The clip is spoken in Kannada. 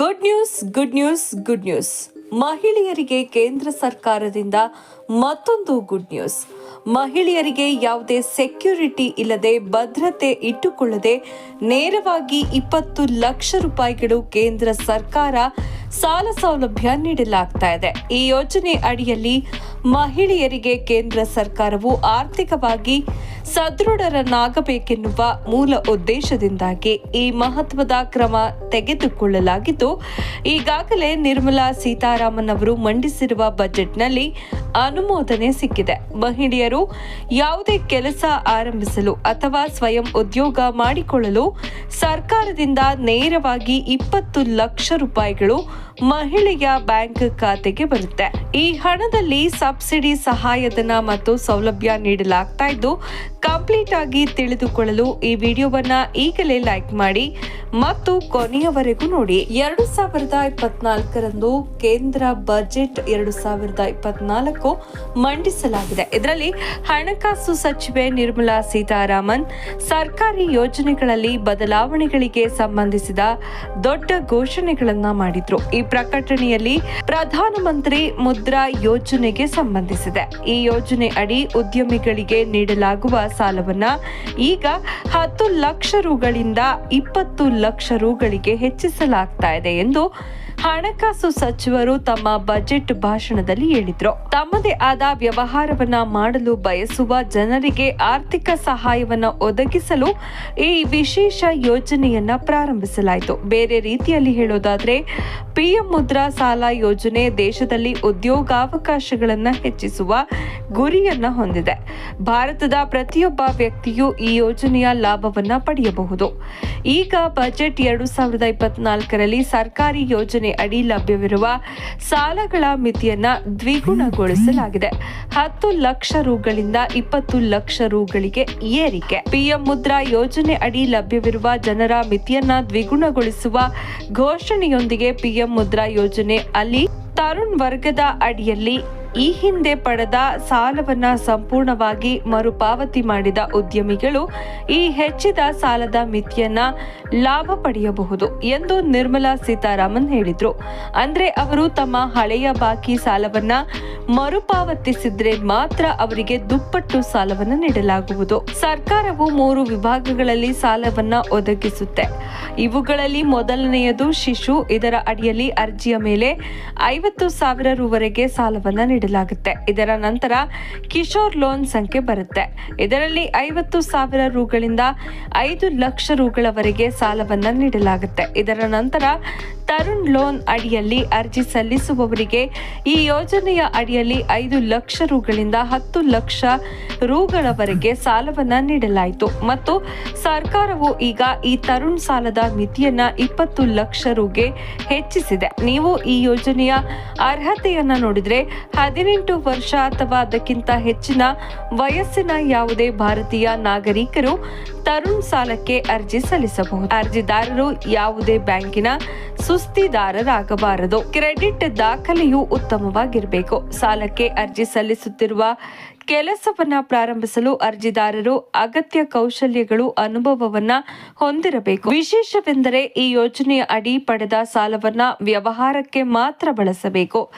Good news good news good news ಮಹಿಳೆಯರಿಗೆ ಕೇಂದ್ರ ಸರ್ಕಾರದಿಂದ ಮತ್ತೊಂದು ಗುಡ್ ನ್ಯೂಸ್ ಮಹಿಳೆಯರಿಗೆ ಯಾವುದೇ ಸೆಕ್ಯೂರಿಟಿ ಇಲ್ಲದೆ, ಭದ್ರತೆ ಇಟ್ಟುಕೊಳ್ಳದೆ, ನೇರವಾಗಿ ಇಪ್ಪತ್ತು ಲಕ್ಷ ರೂಪಾಯಿಗಳು ಕೇಂದ್ರ ಸರ್ಕಾರ ಸಾಲ ಸೌಲಭ್ಯ ನೀಡಲಾಗ್ತಾ ಇದೆ. ಈ ಯೋಜನೆ ಅಡಿಯಲ್ಲಿ ಮಹಿಳೆಯರಿಗೆ ಕೇಂದ್ರ ಸರ್ಕಾರವು ಆರ್ಥಿಕವಾಗಿ ಸದೃಢರನ್ನಾಗಬೇಕೆನ್ನುವ ಮೂಲ ಉದ್ದೇಶದಿಂದಾಗಿ ಈ ಮಹತ್ವದ ಕ್ರಮ ತೆಗೆದುಕೊಳ್ಳಲಾಗಿದ್ದು, ಈಗಾಗಲೇ ನಿರ್ಮಲಾ ಸೀತಾರಾಮನ್ ಅವರು ಮಂಡಿಸಿರುವ ಬಜೆಟ್ನಲ್ಲಿ ಅನುಮೋದನೆ ಸಿಕ್ಕಿದೆ. ಮಹಿಳೆಯರು ಯಾವುದೇ ಕೆಲಸ ಆರಂಭಿಸಲು ಅಥವಾ ಸ್ವಯಂ ಉದ್ಯೋಗ ಮಾಡಿಕೊಳ್ಳಲು ಸರ್ಕಾರದಿಂದ ನೇರವಾಗಿ ಇಪ್ಪತ್ತು ಲಕ್ಷ ರೂಪಾಯಿಗಳು ಮಹಿಳೆಯ ಬ್ಯಾಂಕ್ ಖಾತೆಗೆ ಬರುತ್ತೆ. ಈ ಹಣದಲ್ಲಿ ಸಬ್ಸಿಡಿ ಸಹಾಯಧನ ಮತ್ತು ಸೌಲಭ್ಯ ನೀಡಲಾಗ್ತಾ ಇದ್ದು, ಕಂಪ್ಲೀಟ್ ಆಗಿ ತಿಳಿದುಕೊಳ್ಳಲು ಈ ವಿಡಿಯೋವನ್ನ ಈಗಲೇ ಲೈಕ್ ಮಾಡಿ ಮತ್ತು ಕೊನೆಯವರೆಗೂ ನೋಡಿ. ಎರಡು ಸಾವಿರದ ಇಪ್ಪತ್ನಾಲ್ಕರಂದು ಕೇಂದ್ರ ಬಜೆಟ್ ಎರಡು ಸಾವಿರದ ಇಪ್ಪತ್ನಾಲ್ಕು ಮಂಡಿಸಲಾಗಿದೆ. ಇದರಲ್ಲಿ ಹಣಕಾಸು ಸಚಿವೆ ನಿರ್ಮಲಾ ಸೀತಾರಾಮನ್, ಸರ್ಕಾರಿ ಯೋಜನೆಗಳಲ್ಲಿ ಬದಲಾವಣೆಗಳಿಗೆ ಸಂಬಂಧಿಸಿದ ದೊಡ್ಡ ಘೋಷಣೆಗಳನ್ನ ಮಾಡಿದ್ರು. ಈ ಪ್ರಕಟಣೆಯಲ್ಲಿ ಪ್ರಧಾನಮಂತ್ರಿ ಮುದ್ರಾ ಯೋಜನೆಗೆ ಸಂಬಂಧಿಸಿದೆ. ಈ ಯೋಜನೆ ಅಡಿ ಉದ್ಯಮಿಗಳಿಗೆ ನೀಡಲಾಗುವ ಸಾಲವನ್ನ ಈಗ ಹತ್ತು ಲಕ್ಷ ರುಗಳಿಂದ ಇಪ್ಪತ್ತು ಲಕ್ಷ ರುಗಳಿಗೆ ಹೆಚ್ಚಿಸಲಾಗ್ತಾ ಇದೆ ಎಂದು ಹಣಕಾಸು ಸಚಿವರು ತಮ್ಮ ಬಜೆಟ್ ಭಾಷಣದಲ್ಲಿ ಹೇಳಿದ್ರು. ತಮ್ಮದೇ ಆದ ವ್ಯವಹಾರವನ್ನ ಮಾಡಲು ಬಯಸುವ ಜನರಿಗೆ ಆರ್ಥಿಕ ಸಹಾಯವನ್ನ ಒದಗಿಸಲು ಈ ವಿಶೇಷ ಯೋಜನೆಯನ್ನ ಪ್ರಾರಂಭಿಸಲಾಯಿತು. ಬೇರೆ ರೀತಿಯಲ್ಲಿ ಹೇಳೋದಾದ್ರೆ, ಪಿಎಂ ಮುದ್ರಾ ಸಾಲ ಯೋಜನೆ ದೇಶದಲ್ಲಿ ಉದ್ಯೋಗಾವಕಾಶಗಳನ್ನ ಹೆಚ್ಚಿಸುವ ಗುರಿಯನ್ನ ಹೊಂದಿದೆ. ಭಾರತದ ಪ್ರತಿಯೊಬ್ಬ ವ್ಯಕ್ತಿಯು ಈ ಯೋಜನೆಯ ಲಾಭವನ್ನ ಪಡೆಯಬಹುದು. ಈಗ ಬಜೆಟ್ ಎರಡು ಸಾವಿರದ ಇಪ್ಪತ್ನಾಲ್ಕರಲ್ಲಿ ಸರ್ಕಾರಿ ಯೋಜನೆ ಅಡಿ ಲಭ್ಯವಿರುವ ಸಾಲಗಳ ಮಿತಿಯನ್ನ ದ್ವಿಗುಣಗೊಳಿಸಲಾಗಿದೆ. ಹತ್ತು ಲಕ್ಷ ರೂಗಳಿಂದ ಇಪ್ಪತ್ತು ಲಕ್ಷ ರೂಗಳಿಗೆ ಏರಿಕೆ. ಪಿಎಂ ಮುದ್ರಾ ಯೋಜನೆ ಅಡಿ ಲಭ್ಯವಿರುವ ಜನರ ಮಿತಿಯನ್ನ ದ್ವಿಗುಣಗೊಳಿಸುವ ಘೋಷಣೆಯೊಂದಿಗೆ ಪಿಎಂ ಮುದ್ರಾ ಯೋಜನೆ ಅಲ್ಲಿ ತರುಣ್ ವರ್ಗದ ಅಡಿಯಲ್ಲಿ ಈ ಹಿಂದೆ ಪಡೆದ ಸಾಲವನ್ನ ಸಂಪೂರ್ಣವಾಗಿ ಮರುಪಾವತಿ ಮಾಡಿದ ಉದ್ಯಮಿಗಳು ಈ ಹೆಚ್ಚಿದ ಸಾಲದ ಮಿತಿಯನ್ನ ಲಾಭ ಪಡೆಯಬಹುದು ಎಂದು ನಿರ್ಮಲಾ ಸೀತಾರಾಮನ್ ಹೇಳಿದ್ರು. ಅಂದ್ರೆ ಅವರು ತಮ್ಮ ಹಳೆಯ ಬಾಕಿ ಸಾಲವನ್ನ ಮರುಪಾವತಿಸಿದ್ರೆ ಮಾತ್ರ ಅವರಿಗೆ ದುಪ್ಪಟ್ಟು ಸಾಲವನ್ನ ನೀಡಲಾಗುವುದು. ಸರ್ಕಾರವು ಮೂರು ವಿಭಾಗಗಳಲ್ಲಿ ಸಾಲವನ್ನ ಒದಗಿಸುತ್ತೆ. ಇವುಗಳಲ್ಲಿ ಮೊದಲನೆಯದು ಶಿಶು, ಇದರ ಅಡಿಯಲ್ಲಿ ಅರ್ಜಿಯ ಮೇಲೆ ಐವತ್ತು ಸಾವಿರ ರುವರೆಗೆ ಸಾಲವನ್ನ ನೀಡಲಾಗುತ್ತೆ ಇದರ ನಂತರ ಕಿಶೋರ್ ಲೋನ್ ಸಂಖ್ಯೆ ಬರುತ್ತೆ. ಇದರಲ್ಲಿ ಐವತ್ತು ಸಾವಿರ ರೂಗಳಿಂದ ಐದು ಲಕ್ಷ ರೂಗಳವರೆಗೆ ಸಾಲವನ್ನು ನೀಡಲಾಗುತ್ತೆ. ಇದರ ನಂತರ ತರುಣ್ ಲೋನ್ ಅಡಿಯಲ್ಲಿ ಅರ್ಜಿ ಸಲ್ಲಿಸುವವರಿಗೆ ಈ ಯೋಜನೆಯ ಅಡಿಯಲ್ಲಿ ಐದು ಲಕ್ಷ ರೂಗಳಿಂದ ಹತ್ತು ಲಕ್ಷ ರೂಗಳವರೆಗೆ ಸಾಲವನ್ನು ನೀಡಲಾಯಿತು. ಮತ್ತು ಸರ್ಕಾರವು ಈಗ ಈ ತರುಣ್ ಸಾಲದ ಮಿತಿಯನ್ನ ಇಪ್ಪತ್ತು ಲಕ್ಷ ರೂಗೆ ಹೆಚ್ಚಿಸಿದೆ. ನೀವು ಈ ಯೋಜನೆಯ ಅರ್ಹತೆಯನ್ನ ನೋಡಿದ್ರೆ ಹದಿನೆಂಟು ವರ್ಷ ಅಥವಾ ಅದಕ್ಕಿಂತ ಹೆಚ್ಚಿನ ವಯಸ್ಸಿನ ಯಾವುದೇ ಭಾರತೀಯ ನಾಗರಿಕರು ತರುಣ್ ಸಾಲಕ್ಕೆ ಅರ್ಜಿ ಸಲ್ಲಿಸಬಹುದು. ಅರ್ಜಿದಾರರು ಯಾವುದೇ ಬ್ಯಾಂಕಿನ ಸುಸ್ತಿದಾರರಾಗಬಾರದು. ಕ್ರೆಡಿಟ್ ದಾಖಲೆಯು ಉತ್ತಮವಾಗಿರಬೇಕು. ಸಾಲಕ್ಕೆ ಅರ್ಜಿ ಸಲ್ಲಿಸುತ್ತಿರುವ ಕೆಲಸವನ್ನ ಪ್ರಾರಂಭಿಸಲು ಅರ್ಜಿದಾರರು ಅಗತ್ಯ ಕೌಶಲ್ಯಗಳು ಅನುಭವವನ್ನ ಹೊಂದಿರಬೇಕು. ವಿಶೇಷವೆಂದರೆ ಈ ಯೋಜನೆಯ ಅಡಿ ಪಡೆದ ಸಾಲವನ್ನ ವ್ಯವಹಾರಕ್ಕೆ ಮಾತ್ರ ಬಳಸಬೇಕು.